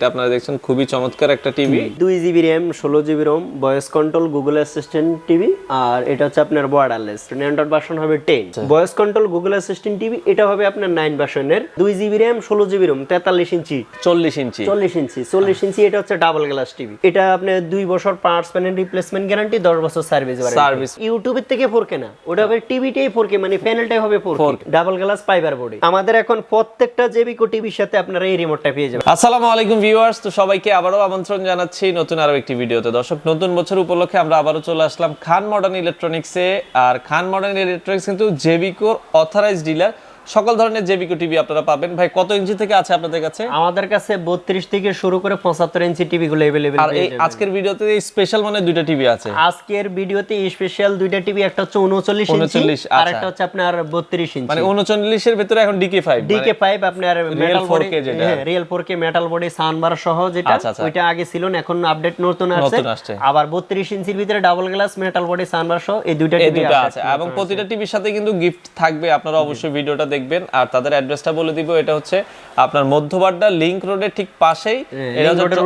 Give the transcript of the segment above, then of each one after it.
এটা আপনারা দেখছেন খুবই চমৎকার একটা টিভি দুই জিবি র্যাম ষোলো GB ROM voice control Google assistant TV আর এটা হচ্ছে আপনার ওয়ারলেস অ্যান্ড্রয়েড ভার্সন হবে ten voice control Google assistant TV এটা হবে আপনার নাইন ভার্সনের দুই জিবি র্যাম ষোলো জিবি রোম তেতাল্লিশ ইঞ্চি। চল্লিশ ইঞ্চি। চল্লিশ ইঞ্চি চল্লিশ ইঞ্চি এটা হচ্ছে ডাবল গ্লাস টিভি এটা আপনার দুই বছর পার্টস প্যানেল রিপ্লেসমেন্ট গ্যারান্টি দশ বছর সার্ভিস সার্ভিস ইউটিউবের থেকে ফোর কে না। ওটা হবে টিভিটাই ফোর কে মানে প্যানেলটাই হবে four double glass fiber body আমাদের এখন প্রত্যেকটা জেবিকো টিভির সাথে আপনারা এই রিমোটটা পেয়ে যাবেন। আসসালামু আলাইকুম ভিউয়ার্স তো সবাইকে আবারও আমন্ত্রণ জানাচ্ছি নতুন আরও একটি ভিডিওতে। দর্শক, নতুন বছর উপলক্ষে আমরা আবারও চলে আসলাম খান মডার্ন ইলেকট্রনিক্সে। আর খান মডার্ন ইলেকট্রনিক্স কিন্তু জেবিকোর অথরাইজ ডিলার সকল ধরনের জেবিকো টিভি আপনারা পাবেন। ভাই কত ইঞ্চি থেকে আছে আপনাদের কাছে? আমাদের কাছে বত্রিশ থেকে শুরু করে পঁচাত্তর ইঞ্চি টিভি গুলো এভেলেবেল আর এই আজকের ভিডিওতে স্পেশাল মানে দুইটা টিভি আছে। আজকের ভিডিওতে স্পেশাল দুইটা টিভি একটা হচ্ছে উনচল্লিশ ইঞ্চি আর আচ্ছা। একটা হচ্ছে আপনার বত্রিশ ইঞ্চি। মানে উনচল্লিশের ভেতরে এখন ডিকে ফাইভ ডিকে ফাইভ আপনার মেটাল 4K যেটা। Real four K metal body soundbar সহ যেটা আচ্ছা, আচ্ছা। ওইটা আগে ছিল না এখন আপডেট নতুন আসছে। আবার বত্রিশ ইঞ্চির ভিতরে double glass metal body soundbar সহ এই দুইটা টিভি আছে। এবং প্রতিটা টিভির সাথে কিন্তু গিফট থাকবে। আপনারা অবশ্যই ভিডিওটা দেখবেন আর তাদের অ্যাড্রেসটা বলে দিব এটা হচ্ছে আপনার মধ্যবাড্ডা লিংক রোডের ঠিক পাশেই। হ্যাঁ, এটা হচ্ছে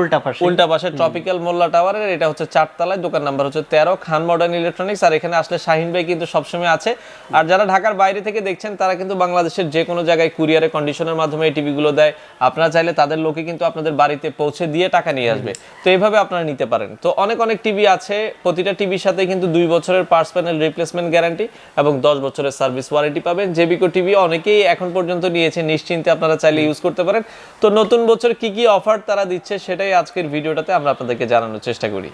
উল্টা পাশে। ট্রপিক্যাল মোল্লা টাওয়ারের এটা হচ্ছে চারতলায় দোকান নাম্বার হচ্ছে তেরো খান মডার্ন ইলেকট্রনিক্স আর এখানে আসলে শাহিন ভাই কিন্তু সবসময় আছে। আর যারা ঢাকার বাইরে থেকে দেখছেন তারা কিন্তু বাংলাদেশের যে কোনো জায়গায় কুরিয়ারে কন্ডিশনের মাধ্যমে এই টিভিগুলো দেয়। আপনারা চাইলে তাদের লোকে কিন্তু আপনাদের বাড়িতে পৌঁছে দিয়ে টাকা নিয়ে আসবে। তো এইভাবে আপনারা নিতে পারেন। তো অনেক অনেক টিভি আছে প্রতিটা টিভির সাথে কিন্তু দুই বছরের পার্টস প্যানেল রিপ্লেসমেন্ট গ্যারান্টি এবং দশ বছরের সার্ভিস ওয়ারেন্টি পাবেন। জেবিকো টিভি অনেকেই এখন পর্যন্ত নিয়েছে, নিশ্চিন্তে আপনারা চাইলে ইউজ করতে পারেন। তো নতুন বছর কি কি অফার তারা দিচ্ছে সেটাই আজকের ভিডিওটাতে আমরা আপনাদেরকে জানানোর চেষ্টা করি।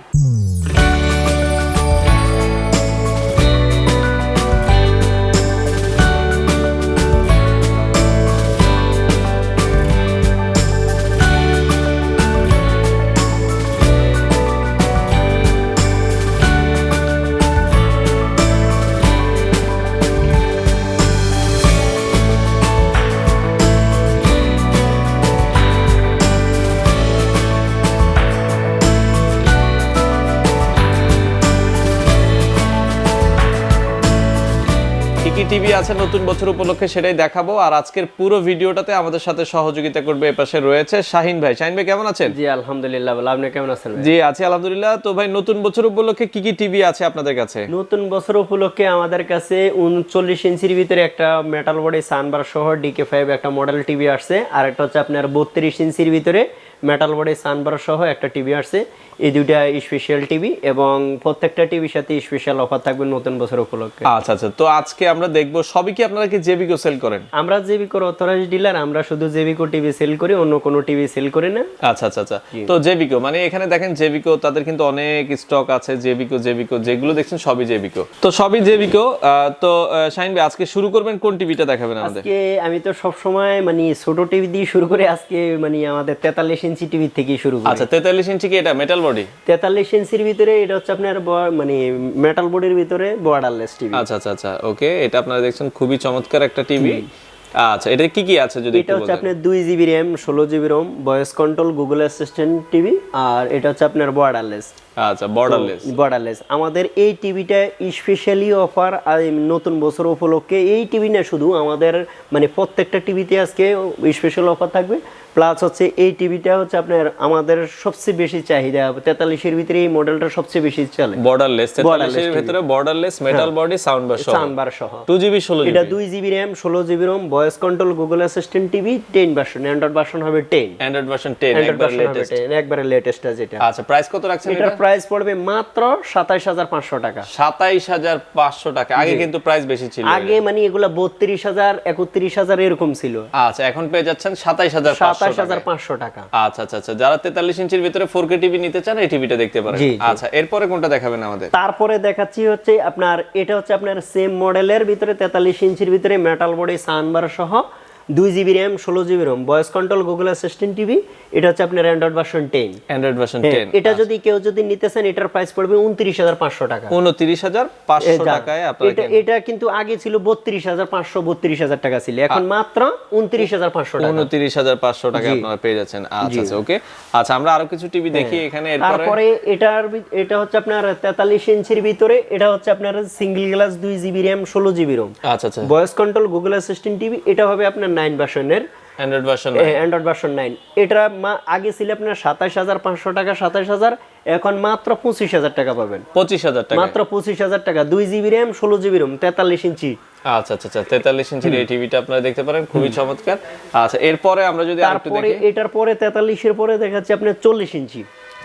কি কি টিভি আছে নতুন বছর উপলক্ষে সেটাই দেখাবো। আর আজকের পুরো ভিডিওটাতে আমাদের সাথে সহযোগিতা করবে এপাশে রয়েছে শাহিন ভাই। শাহিন ভাই কেমন আছেন? জি আলহামদুলিল্লাহ ভালো। আপনি কেমন আছেন জি আছি আলহামদুলিল্লাহ। তো ভাই নতুন বছর উপলক্ষে কি কি টিভি আছে আপনাদের কাছে? নতুন বছর উপলক্ষে আমাদের কাছে উনচল্লিশ ইঞ্চির ভিতরে একটা মেটাল বডি সানবার সহ ডিকে ফাইভ একটা মডেল টিভি আসছে। আর একটা হচ্ছে আপনার বত্রিশ ইঞ্চির ভিতরে মেটাল বডি সানবার সহ একটা টিভি আসছে। এই দুইটা স্পেশাল টিভি এবং প্রত্যেকটা টিভির সাথে স্পেশাল অফার থাকবে নতুন বছর উপলক্ষে। আচ্ছা আচ্ছা। তো আজকে আমরা দেখব সবই কি আপনারা কি জেবিকো সেল করেন? আমরা জেবিকোর অথরাইজ ডিলার আমরা শুধু জেবিকো টিভি সেল করি অন্য কোনো টিভি সেল করি না। আচ্ছা আচ্ছা আচ্ছা। তো জেবিকো মানে এখানে দেখেন জেবিকো তাদের কিন্তু অনেক স্টক আছে জেবিকো জেবিকো যেগুলো দেখছেন সবই জেবিকো তো সবই জেবিকো তো শাহিন ভাই আজকে শুরু করবেন কোন টিভিটা দেখাবেন আমাদের? আজকে আমি তো সব সময় মানে ছোট টিভি দিয়ে শুরু করে আজকে মানে আমাদের তেতাল্লিশ ইঞ্চি টিভি থেকে শুরু করি। আচ্ছা তেতাল্লিশ ইঞ্চি কি এটা? মেটাল বডি তেতাল্লিশ ইঞ্চির ভিতরে এটা হচ্ছে আপনার মানে মেটাল বডির ভিতরে বর্ডারলেস টিভি আচ্ছা আচ্ছা আচ্ছা ওকে এটা আপনারা দেখছেন খুবই চমৎকার একটা টিভি আচ্ছা এটা কি কি আছে যদি এটা হচ্ছে আপনার দুই জিবি র্যাম ষোলো GB ROM voice control Google assistant TV আর এটা হচ্ছে আপনার বর্ডারলেস আচ্ছা বর্ডারলেস বর্ডারলেস আমাদের এই টিভিটা স্পেশালি অফার নতুন বছর উপলক্ষে এই টিভি না শুধু আমাদের মানে প্রত্যেকটা টিভিতে আজকে স্পেশাল অফার থাকবে। প্লাস হচ্ছে এই টিভিটা হচ্ছে আপনার আমাদের সবচেয়ে বেশি চাহিদা। তেতাল্লিশের ভিতরে এই মডেলটা সবচেয়ে বেশি চলে। বর্ডারলেস তেতাল্লিশের ভিতরে borderless metal body sound bar সহ। সানবার সহ। টু জিবি ষোলো এটা দুই জিবি র্যাম ষোলো GB ROM voice control Google assistant TV ten version Android version হবে টেন অ্যান্ড্রয়েড ভার্সন টেন একবার লেটেস্ট 10 একবারে লেটেস্টটা যেটা। আচ্ছা প্রাইস কত রাখছেন এটা? প্রাইস পড়বে মাত্র সাতাইশ হাজার পাঁচশো টাকা। সাতাইশ হাজার পাঁচশো টাকা। আগে কিন্তু প্রাইস বেশি ছিল আগে মানে এগুলা বত্রিশ হাজার একত্রিশ হাজার এরকম ছিল। আচ্ছা এখন পেয়ে যাচ্ছেন সাতাইশ হাজার সাতাইশ হাজার পাঁচশো টাকা। আচ্ছা আচ্ছা আচ্ছা। যারা তেতাল্লিশ ইঞ্চির ভিতরে ফোর কে টিভি নিতে চান এই টিভিটা দেখতে পারেন। আচ্ছা এরপরে কোনটা দেখাবেন আমাদের? তারপরে দেখাচ্ছি হচ্ছে আপনার এটা হচ্ছে আপনার সেম মডেলের ভিতরে তেতাল্লিশ ইঞ্চির ভিতরে মেটাল বডি সানবার সহ। দুই জিবি র্যাম ষোলো GB ROM voice control Google assistant TV এটা হচ্ছে আপনার Android version ten Android version ten এটা যদি কেউ যদি নিতে চান এটার প্রাইস পড়বে উনত্রিশ হাজার পাঁচশো টাকা। উনত্রিশ হাজার পাঁচশো টাকায় এটা এটা কিন্তু আগে ছিল বত্রিশ হাজার পাঁচশো বত্রিশ হাজার টাকা ছিল। এখন মাত্র উনত্রিশ হাজার পাঁচশো টাকা। উনত্রিশ হাজার পাঁচশো টাকা আপনারা পেয়ে যাচ্ছেন। আচ্ছা আচ্ছা ওকে। আচ্ছা আমরা আরও কিছু টিভি দেখি এখানে তারপরে এটার এটা হচ্ছে আপনার তেতাল্লিশ ইঞ্চির ভিতরে এটা হচ্ছে আপনার সিঙ্গেল গ্লাস দুই জিবি র্যাম ষোলো জিবি রোম আচ্ছা আচ্ছা। Voice control Google assistant TV এটা হবে আপনার নাইন ভার্সনের Android version Android version nine এটা মা- আগে ছিল আপনার সাতাশ হাজার পাঁচশো টাকা সাতাশ হাজার এখন মাত্র পঁচিশ হাজার টাকা পাবেন। পঁচিশ হাজার টাকা। মাত্র পঁচিশ হাজার টাকা দুই জিবি র্যাম ষোলো জিবি রোম তেতাল্লিশ ইঞ্চি। আচ্ছা আচ্ছা আচ্ছা তেতাল্লিশ ইঞ্চির এই টিভিটা আপনারা দেখতে পারেন খুবই চমৎকার। আচ্ছা এরপরে আমরা যদি তারপরে এটার পরে তেতাল্লিশের পরে দেখাচ্ছে আপনার চল্লিশ ইঞ্চি।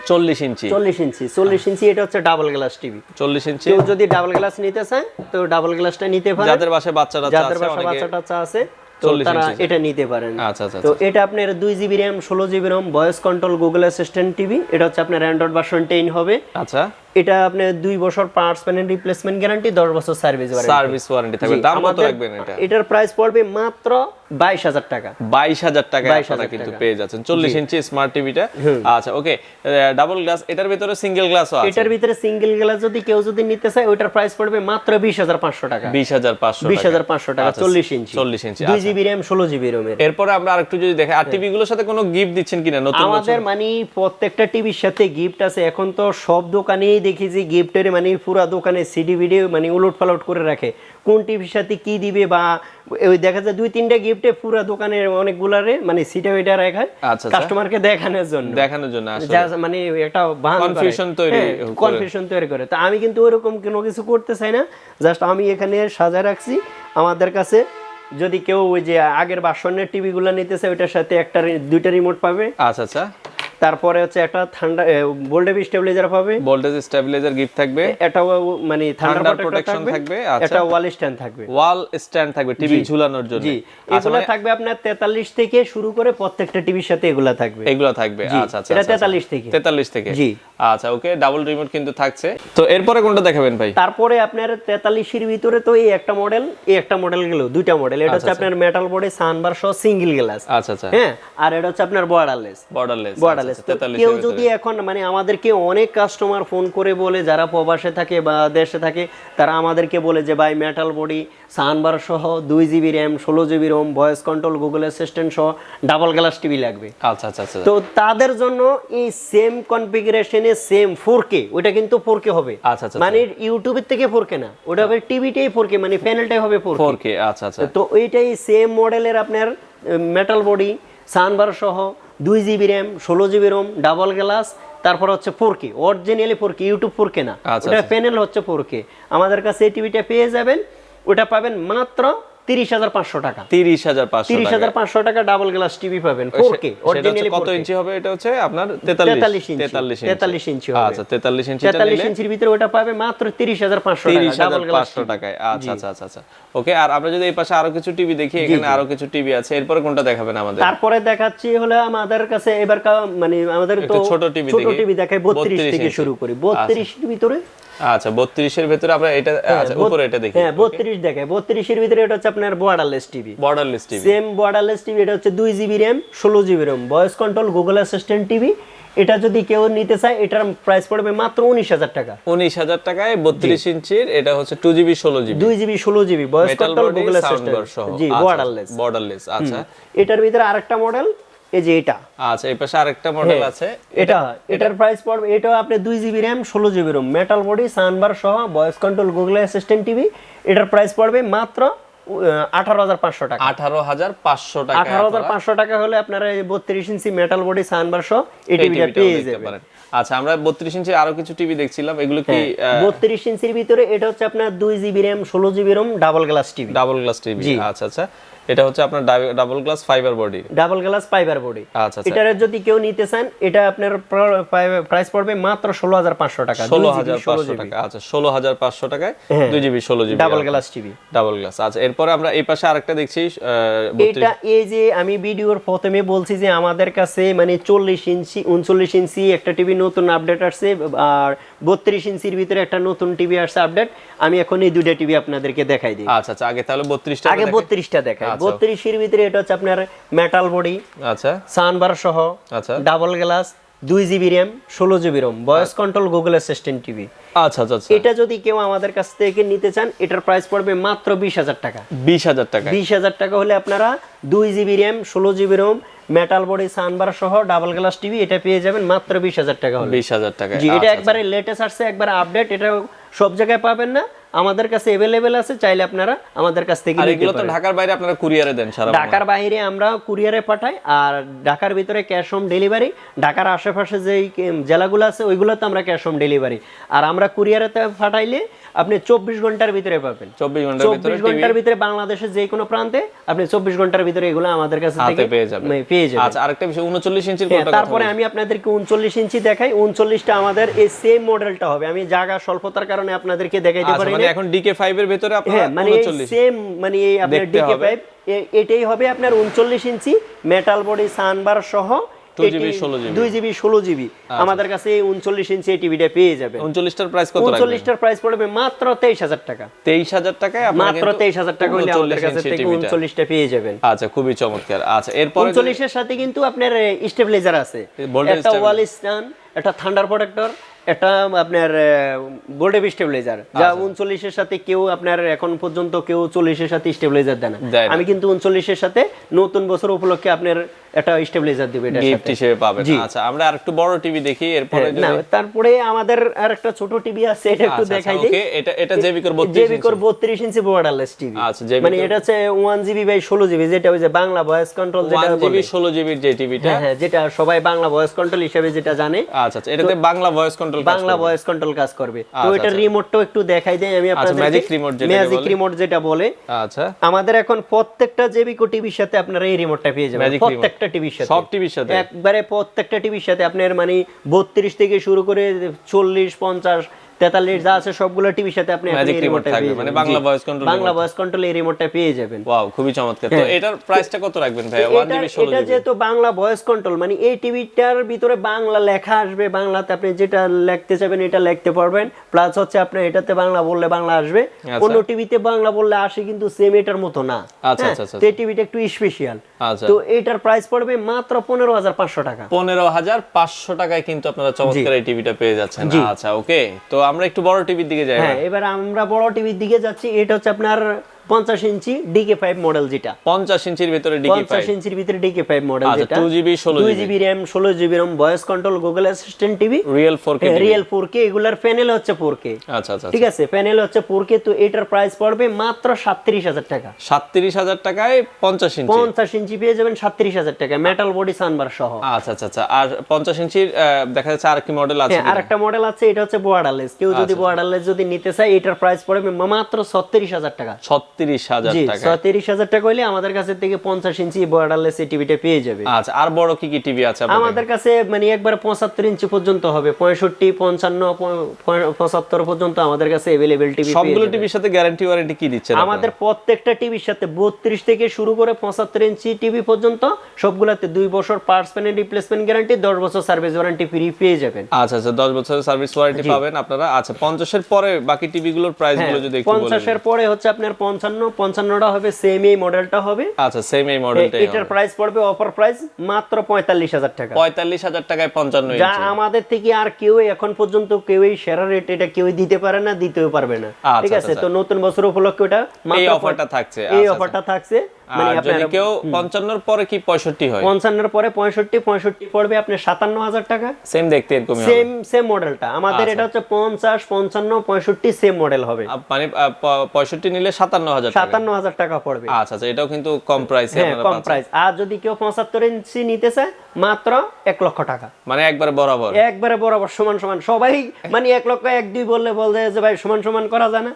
চল্লিশ ইঞ্চি। চল্লিশ ইঞ্চি চল্লিশ ইঞ্চি এটা হচ্ছে ডাবল গ্লাস টিভি চল্লিশ ইঞ্চি। যদি ডাবল গ্লাস নিতে চায় তো ডাবল গ্লাসটা নিতে পারে যাদের বাসায় বাচ্চারা যাদের আছে বাসা অনেকে বাচ্চা টাচ্চা আছে তো 40 তারা এটা নিতে পারেন। আচ্ছা আচ্ছা তো এটা আপনার দুই জিবি র্যাম ষোলো GB RAM voice control Google assistant TV এটা হচ্ছে আপনার অ্যান্ড্রয়েড ভার্সন টেন হবে। আচ্ছা। এটা আপনার দুই বছর পার্টস প্যানেল রিপ্লেসমেন্ট গ্যারান্টি দশ বছর সার্ভিস সার্ভিস ওয়ারেন্টি থাকবে। দাম কত রাখবেন এটা? এটার প্রাইস পড়বে মাত্র বাইশ হাজার টাকা। বাইশ হাজার 22,000 আপনারা কিন্তু টাকা। পেয়ে যাচ্ছেন। চল্লিশ ইঞ্চি স্মার্ট টিভিটা আচ্ছা ওকে ডাবল গ্লাস এটার ভিতরে সিঙ্গেল গ্লাসও আছে? এটার ভিতরে সিঙ্গেল গ্লাস যদি কেউ যদি নিতে চায় ওইটার প্রাইস পড়বে মাত্র বিশ হাজার পাঁচশো টাকা। বিশ হাজার পাঁচশো বিশ হাজার পাঁচশো টাকা আচ্ছা, চল্লিশ ইঞ্চি। চল্লিশ ইঞ্চি দুই জিবি র্যাম ষোলো জিবি রোমের এরপরে আমরা আরেকটু যদি দেখি আর টিভি গুলোর সাথে কোনো গিফট দিচ্ছেন কিনা নতুন আমাদের মানে প্রত্যেকটা টিভির সাথে গিফট আছে। এখন তো সব দোকানেই দেখি যে গিফটের মানে পুরা দোকানে সিডি ভিডিও মানে উলট পালট করে রাখে। কোন টিভির সাথে কি দিবে বা ওই দেখা যায় দুই তিনটা গিফটে পুরা দোকানের অনেকগুলারে মানে সিটা ওইটা রাখায় আচ্ছা, আচ্ছা। কাস্টমারকে দেখানোর জন্য। দেখানোর জন্য মানে একটা Confusion তৈরি কনফিউশন তৈরি করে। তো আমি কিন্তু ওইরকম কোনো কিছু করতে চাই না। জাস্ট আমি এখানে সাজায় রাখছি। আমাদের কাছে যদি কেউ ওই যে আগের বাসনের টিভিগুলো নিতে চায় ওইটার সাথে একটা দুইটা রিমোট পাবে। আচ্ছা আচ্ছা। তারপরে হচ্ছে একটা ঠান্ডা ভোল্টেজ স্টেবিলাইজার পাবে। ভোল্টেজ স্টেবিলাইজার গিফট থাকবে। একটা ও- মানে Thunder প্রোটেকশন থাকবে। আচ্ছা। একটা ওয়াল স্ট্যান্ড থাকবে। ওয়াল স্ট্যান্ড থাকবে টিভি ঝুলানোর জন্য। জি। আচ্ছা এগুলা মানে থাকবে আপনার 43 থেকে শুরু করে প্রত্যেকটা টিভির সাথে এগুলা থাকবে। এগুলো থাকবে আচ্ছা আচ্ছা এটা আচ্ছা, আচ্ছা। 43 থেকে। 43 থেকে। জি। আচ্ছা ওকে ডাবল রিমোট কিন্তু থাকছে। তো এরপরে কোনটা দেখাবেন ভাই? তারপরে আপনার তেতাল্লিশের ভিতরে তো এই একটা মডেল এই একটা মডেল গেল দুইটা মডেল এটা হচ্ছে আপনার মেটাল বোর্ডে সানবার সহ সিঙ্গেল গ্লাস আচ্ছা আচ্ছা। হ্যাঁ আর এটা হচ্ছে আপনার বর্ডারলেস বর্ডারলেস বর্ডারলেস কেউ যদি এখন মানে আমাদেরকে অনেক কাস্টমার ফোন করে বলে যারা প্রবাসে থাকে বা দেশে থাকে তারা আমাদেরকে বলে যে ভাই মেটাল বডি সানবার সহ দুই জিবি র্যাম ষোলো GB ROM voice control Google assistant সহ ডাবল গ্লাস টিভি লাগবে। আচ্ছা আচ্ছা আচ্ছা। তো তাদের জন্য এই সেম কনফিগারেশনে সেম ফোর কে ওইটা কিন্তু ফোর কে হবে। আচ্ছা, আচ্ছা, মানে ইউটিউবের থেকে ফোর কে না ওটা হবে টিভিটাই ফোর কে মানে প্যানেলটাই হবে ফোর কে আচ্ছা আচ্ছা। তো এইটাই সেম মডেলের আপনার মেটাল বডি সানবার সহ দুই জিবি র্যাম ষোলো জিবি রোম ডাবল গ্লাস তারপর হচ্ছে four K originally four K YouTube four K না। আচ্ছা, ওটা আচ্ছা। প্যানেল হচ্ছে ফোর কে আমাদের কাছে এই টিভিটা পেয়ে যাবেন। ওটা পাবেন মাত্র তিরিশ হাজার পাঁচশো টাকা। 30500 তিরিশ হাজার পাঁচশো টাকা ডাবল গ্লাস টিভি পাবেন ফোর কে কত ইঞ্চি হবে? এটা হচ্ছে আপনার 43 43 ইঞ্চি। 43 43 ইঞ্চি আচ্ছা 43 ইঞ্চি তেতাল্লিশ ইঞ্চির ভিতরে ওটা পাবে মাত্র তিরিশ হাজার পাঁচশো টাকা 30500 টাকায়। আচ্ছা আচ্ছা আচ্ছা আচ্ছা। ওকে আর আমরা যদি এই পাশে আরও কিছু টিভি দেখি এখানে আরও কিছু টিভি আছে এরপরে কোনটা দেখাবেন আমাদের? তারপরে দেখাচ্ছি হলো আমাদের কাছে এবার মানে আমাদের তো ছোট ছোট টিভি দেখায় বত্রিশ থেকে শুরু করি। বত্রিশের ভিতরে আচ্ছা 32 এর ভিতরে আমরা এটা আচ্ছা উপরে এটা দেখি। হ্যাঁ বত্রিশ দেখায় বত্রিশের ভিতরে এটা হচ্ছে আপনার borderless TV borderless TV same borderless TV এটা হচ্ছে দুই জিবি র্যাম ষোলো GB RAM voice control Google assistant TV এটা যদি কেউ নিতে চায় এটার প্রাইস পড়বে মাত্র উনিশ হাজার টাকা। উনিশ হাজার টাকায় বত্রিশ ইঞ্চির এটা হচ্ছে টু জিবি ষোলো জিবি দুই জিবি ষোলো GB metal control Google assistant জি আচ্ছা, বর্ডারলেস বর্ডারলেস আচ্ছা। এটার ভিতরে আরেকটা মডেল এই যে এটা। আচ্ছা এই পাশে আরেকটা মডেল আছে। এটা এটার প্রাইস পড়বে এটাও আপনি দুই জিবি র্যাম ষোলো GB ROM metal body soundbar সহ voice control Google assistant TV এটার প্রাইস পড়বে মাত্র আঠারো হাজার পাঁচশো টাকা। আঠারো হাজার পাঁচশো টাকা আঠারো হাজার পাঁচশো টাকা হলে আপনারা বত্রিশ ইঞ্চি মেটাল বডি সানবার সহ এই টিভিটা পেয়ে যাবেন। পারেন। আচ্ছা আমরা বত্রিশ ইঞ্চি আরও কিছু টিভি দেখছিলাম। এগুলো কি বত্রিশ ইঞ্চির ভিতরে এটা হচ্ছে আপনার দুই জিবি র্যাম ষোলো GB ROM double glass TV double glass TV আচ্ছা আচ্ছা। এটা হচ্ছে আপনার double glass fiber body double glass fiber body আচ্ছা এটার যদি কেউ নিতে চান এটা আপনার প্রাইস পড়বে মাত্র ষোলো হাজার পাঁচশো টাকা ষোলো হাজার পাঁচশো টাকা। আচ্ছা ষোলো হাজার পাঁচশো টাকায় দুই জিবি ষোলো GB double glass TV double glass আচ্ছা এরপরে আমরা এই পাশে আরেকটা দেখছি এটা এই যে আমি ভিডিওর প্রথমে বলছি যে আমাদের কাছে মানে চল্লিশ ইঞ্চি উনচল্লিশ ইঞ্চি একটা টিভি নতুন আপডেট আসছে আর বত্রিশ ইঞ্চির ভিতরে একটা নতুন টিভি আসছে আপডেট আমি এখন এই দুইটা টিভি আপনাদেরকে দেখাই দিই। আচ্ছা আচ্ছা আগে তাহলে বত্রিশটা আগে বত্রিশটা দেখাই। বত্রিশের ভিতরে এটা হচ্ছে আপনার মেটাল বডি আচ্ছা। সানবার সহ আচ্ছা। ডাবল গ্লাস দুই জিবি র্যাম ষোলো GB ROM voice control Google assistant TV আচ্ছা আচ্ছা আচ্ছা। এটা যদি কেউ আমাদের কাছ থেকে নিতে চান এটার প্রাইস পড়বে মাত্র বিশ হাজার টাকা। বিশ হাজার টাকা। বিশ হাজার টাকা হলে আপনারা দুই জিবি র্যাম ষোলো GB ROM metal body soundbar সহ ডাবল গ্লাস টিভি এটা পেয়ে যাবেন মাত্র বিশ হাজার টাকা হলে। বিশ হাজার টাকা এটা একবারে লেটেস্ট আসছে একবারে আপডেট এটা সব জায়গায় পাবেন না। আমাদের কাছে অ্যাভেলেবেল আছে চাইলে আপনারা আমাদের কাছ থেকে নিতে এগুলো তো। ঢাকার বাইরে আপনারা কুরিয়ারে দেন সারা ঢাকার বাইরে আমরা কুরিয়ারে পাঠাই আর ঢাকার ভিতরে ক্যাশ হোম ডেলিভারি ঢাকার আশেপাশে যেই জেলাগুলো আছে ওইগুলোতে আমরা ক্যাশ হোম ডেলিভারি আর আমরা কুরিয়ারেতে পাঠাইলে আপনি চব্বিশ ঘণ্টার ভিতরে পাবেন। চব্বিশ ঘণ্টার ভিতরে চব্বিশ ঘণ্টার ভিতরে বাংলাদেশের যে কোনো প্রান্তে আপনি চব্বিশ ঘণ্টার ভিতরে এগুলো আমাদের কাছে হাতে থেকে পেয়ে যাবেন। মানে পেয়ে যাবেন। আচ্ছা আরেকটা বিষয় উনচল্লিশ ইঞ্চির হ্যাঁ, তারপরে আমি আপনাদেরকে উনচল্লিশ ইঞ্চি দেখাই উনচল্লিশটা আমাদের এই সেম মডেলটা হবে। আমি জায়গা স্বল্পতার কারণে আপনাদেরকে দেখাইতে আচ্ছা পারি মানে এখন ডিকে ফাইভ এর ভেতরে আপনারা হ্যাঁ মানে সেম মানে এই আপনার ডিকে হবে। পাইপ এটাই হবে আপনার উনচল্লিশ ইঞ্চি মেটাল বডি সানবার সহ 2GB, 16GB দুই জিবি ষোলো জিবি আমাদের কাছে উনচল্লিশ ইঞ্চি এই টিভিটা পেয়ে যাবে উনচল্লিশটার প্রাইস কত রাখবেন? উনচল্লিশটার প্রাইস পড়বে মাত্র তেইশ হাজার টাকা। তেইশ হাজার টাকায় আপনারা মাত্র তেইশ হাজার টাকা হলে আমাদের 39 কাছে থেকে টিভিটা। উনচল্লিশটা পেয়ে যাবেন। আচ্ছা খুবই চমৎকার। আচ্ছা এরপরে যদি- উনচল্লিশের সাথে কিন্তু আপনার স্টেবিলাইজার আছে। একটা ওয়াল স্ট্যান্ড একটা থান্ডার প্রোটেক্টর একটা আপনার বোল্টেভ স্টেবিলাইজার যা আচ্ছা। উনচল্লিশের সাথে কেউ আপনার এখন পর্যন্ত কেউ চল্লিশের সাথে স্টেবিলাইজার দেয় না। আমি কিন্তু উনচল্লিশের সাথে নতুন বছর উপলক্ষে আপনার একটা স্টেবিলাইজার দিবে এটার গিফট হিসেবে পাবেন আচ্ছা আমরা আরেকটু বড় টিভি দেখি এরপরে হ্যাঁ, না তারপরে আমাদের আর একটা ছোট টিভি আছে এটা একটু আচ্ছা, দেখাই আচ্ছা, দিই। okay, এটা এটা জেবিকোর 32 জেবিকোর ইঞ্চি। বত্রিশ ইঞ্চি বর্ডারলেস টিভি আচ্ছা, JVCOR মানে এটা হচ্ছে ওয়ান জিবি বাই ষোলো জিবি যেটা ওই যে বাংলা ভয়েস কন্ট্রোল যেটা 1 জিবি 16 জিবির যে টিভিটা হ্যাঁ হ্যাঁ যেটা সবাই বাংলা ভয়েস কন্ট্রোল হিসেবে যেটা জানে। আচ্ছা আচ্ছা এটাতে Bangla voice control Bangla voice control কাজ করবে। তো এটা আচ্ছা। রিমোটটাও একটু দেখাই দেই আমি আপনাদের ম্যাজিক রিমোট যেটা ম্যাজিক বলে। রিমোট যেটা বলে আচ্ছা। আমাদের এখন প্রত্যেকটা জেবিকো টিভির সাথে আপনারা এই রিমোটটা পেয়ে যাবেন প্রত্যেকটা টিভির সাথে। সব টিভির সাথে? একবারে প্রত্যেকটা টিভির সাথে আপনার মানে বত্রিশ থেকে শুরু করে চল্লিশ পঞ্চাশ তেতাল্লিশ যা আছে সবগুলো টিভির সাথে আপনি remote রিমোটটা থাকবে, মানে Bangla voice control Bangla voice control এই রিমোটটা পেয়ে যাবেন। ওয়াও খুবই চমৎকার। তো এটার প্রাইসটা কত রাখবেন ভাই 1 হ্যাঁ। এটা জিবি 16 এটা যেহেতু বাংলা ভয়েস কন্ট্রোল মানে এই টিভিটার ভিতরে বাংলা লেখা আসবে বাংলাতে আপনি যেটা লিখতে চাইবেন এটা লিখতে পারবেন। প্লাস হচ্ছে আপনি এটাতে বাংলা বললে বাংলা আসবে। অন্য টিভিতে বাংলা বললে আসে কিন্তু সেম এটার মতো না। আচ্ছা, হ্যাঁ? আচ্ছা, আচ্ছা। এই টিভিটা একটু স্পেশাল আচ্ছা। তো এটার প্রাইস পড়বে মাত্র পনেরো হাজার পাঁচশো টাকা। পনেরো হাজার পাঁচশো টাকায় কিন্তু আপনারা চমৎকার এই টিভিটা পেয়ে যাচ্ছেন। আচ্ছা ওকে তো আমরা একটু বড় টিভির দিকে যাই হ্যাঁ এবার। আমরা বড় টিভির দিকে যাচ্ছি। এটা হচ্ছে আপনার পঞ্চাশ ইঞ্চি ডিকে ফাইভ মডেল যেটা। পঞ্চাশ ইঞ্চির ভিতরে পঞ্চাশ ইঞ্চির ভিতরে ডিকে ফাইভ মডেল আচ্ছা, যেটা। 2GB, 16 দুই GB জিবি র্যাম ষোলো GB RAM voice control Google assistant TV real four K real four K এগুলার প্যানেল হচ্ছে ফোর কে আচ্ছা আচ্ছা ঠিক আছে প্যানেল হচ্ছে ফোর কে তো এটার প্রাইস পড়বে মাত্র সাতত্রিশ হাজার টাকা। সাতত্রিশ হাজার টাকায় পঞ্চাশ ইঞ্চি। পঞ্চাশ ইঞ্চি পেয়ে যাবেন সাতত্রিশ হাজার টাকা মেটাল বডি সানবার সহ। আচ্ছা আচ্ছা আচ্ছা আর পঞ্চাশ ইঞ্চির দেখা যাচ্ছে আর কি মডেল আছে আর একটা মডেল আছে এটা হচ্ছে বর্ডারলেস কেউ আচ্ছা, যদি বর্ডারলেস যদি নিতে চায় এটার প্রাইস পড়বে মাত্র ছত্রিশ হাজার টাকা। ছত্রিশ হাজার টাকা ছত্রিশ হাজার টাকা হলে আমাদের কাছে থেকে পঞ্চাশ ইঞ্চি বর্ডারলেস এই টিভিটা পেয়ে যাবে। আচ্ছা আর বড় কি কি টিভি আছে আমাদের কাছে মানে একবার পঁচাত্তর ইঞ্চি পর্যন্ত হবে পঁয়ষট্টি পঞ্চান্ন পঁচাত্তর পর্যন্ত আমাদের কাছে এভেলেবেল টিভি সবগুলো টিভির সাথে গ্যারান্টি ওয়ারেন্টি কি আপনারা? আমাদের প্রত্যেকটা টিভির সাথে বত্রিশ থেকে শুরু করে পঁচাত্তর ইঞ্চি টিভি পর্যন্ত সবগুলাতে দুই বছর পার্টস প্যানেল রিপ্লেসমেন্ট গ্যারান্টি দশ বছর সার্ভিস ওয়ারেন্টি ফ্রি পেয়ে যাবেন। আচ্ছা আচ্ছা দশ বছরের সার্ভিস ওয়ারেন্টি পাবেন আপনারা। আচ্ছা পঞ্চাশের পরে বাকি টিভি গুলোর প্রাইসগুলো যদি একটু বলেন। হ্যাঁ, পঞ্চাশের পরে হচ্ছে আপনার পঞ্চান্ন পঞ্চান্নটা হবে সেম এই মডেলটা হবে। আচ্ছা সেম এই মডেলটাই এটার প্রাইস পড়বে অফার প্রাইস মাত্র পঁয়তাল্লিশ হাজার টাকা। পঁয়তাল্লিশ হাজার টাকায় পঞ্চান্ন যা আমাদের থেকে আর কেউ এখন পর্যন্ত কেউই সেরা রেট এটা কেউ দিতে পারে না দিতেও পারবে না। আচ্ছা, ঠিক আছে? আচ্ছা, তো নতুন বছর উপলক্ষে ওটা এই অফারটা থাকছে। এই আচ্ছা, অফারটা থাকছে। মানে যদি পরে কি হয়? পরে পড়বে টাকা। সেম দেখতে সেম সেম মডেলটা আমাদের আচ্ছা। এটা হচ্ছে পঞ্চাশ পঞ্চান্ন পঁয়ষট্টি সেম মডেল হবে। মানে নিলে টাকা। টাকা পড়বে। আচ্ছা আচ্ছা এটাও কিন্তু কম প্রাইসে হ্যাঁ আপনারা কম প্রাইস আর যদি কেউ পঁচাত্তর ইঞ্চি নিতে চায় মাত্র এক লক্ষ টাকা। মানে একবারে বরাবর। একবারে বরাবর সমান সমান। সবাই মানে এক লক্ষ এক দুই বললে বলতে যে ভাই সমান সমান করা যায় না।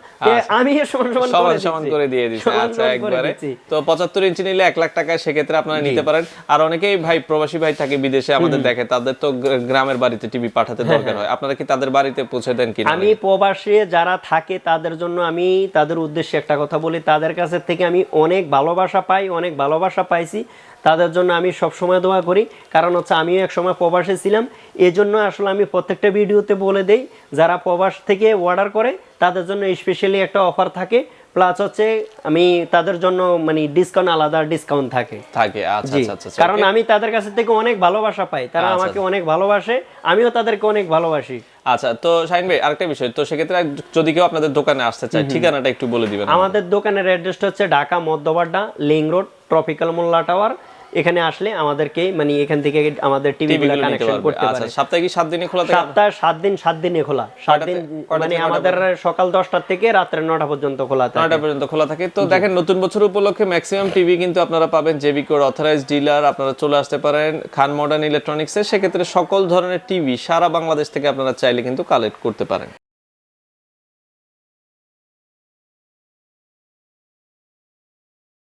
আমি সমান সমান করে সমান। করে দিয়ে আচ্ছা একবারে। দিচ্ছি। তো পঁচাত্তর ইঞ্চি নিলে এক লাখ টাকায় সেক্ষেত্রে আপনারা নিতে পারেন। আর অনেকেই ভাই প্রবাসী ভাই থাকে বিদেশে আমাদের দেখে তাদের তো গ্রামের বাড়িতে টিভি পাঠাতে দরকার হয়। আপনারা কি তাদের বাড়িতে পৌঁছে দেন কিনা? আমি প্রবাসে যারা থাকে তাদের জন্য আমি তাদের উদ্দেশ্যে একটা কথা বলি। তাদের কাছে থেকে আমি অনেক ভালোবাসা পাই অনেক ভালোবাসা পাইছি। তাদের জন্য আমি সব সময় দোয়া করি। কারণ হচ্ছে আমিও এক সময় প্রবাসে ছিলাম। এই জন্য আসলে আমি প্রত্যেকটা ভিডিওতে বলে দেই যারা প্রবাস থেকে অর্ডার করে তাদের জন্য স্পেশালি একটা অফার থাকে। প্লাস হচ্ছে আমি তাদের জন্য মানে ডিসকাউন্ট আলাদা ডিসকাউন্ট থাকে। থাকে আচ্ছা আচ্ছা আচ্ছা আচ্ছা। কারণ আমি তাদের কাছ থেকে অনেক ভালোবাসা পাই তারা আচ্ছা। আমাকে অনেক ভালোবাসে আমিও তাদেরকে অনেক ভালোবাসি। আচ্ছা তো শাহিন ভাই আরেকটা বিষয় তো সেক্ষেত্রে যদি কেউ আপনাদের দোকানে আসতে চায় ঠিকানাটা একটু বলে দিবেন আমাদের দোকানের অ্যাড্রেসটা হচ্ছে Dhaka Madhyabadda link road tropical Molla tower এখানে আসলে আমাদেরকে মানে এখান থেকে আমাদের টিভি টিভিগুলো কানেকশন করতে আচ্ছা পারে। সপ্তাহে কি সাত দিনে খোলা থাকে? সপ্তাহে সাত দিন সাত দিনে খোলা। সাত কয়টা দিন মানে আমাদের সকাল দশটার থেকে রাত্রে নটা পর্যন্ত খোলা থাকে। নয়টা পর্যন্ত খোলা থাকে। তো দেখেন নতুন বছর উপলক্ষে ম্যাক্সিমাম টিভি কিন্তু আপনারা পাবেন জেবিকোর অথরাইজ ডিলার আপনারা চলে আসতে পারেন খান মডার্ন ইলেকট্রনিক্সে সেক্ষেত্রে সকল ধরনের টিভি সারা বাংলাদেশ থেকে আপনারা চাইলে কিন্তু কালেক্ট করতে পারেন।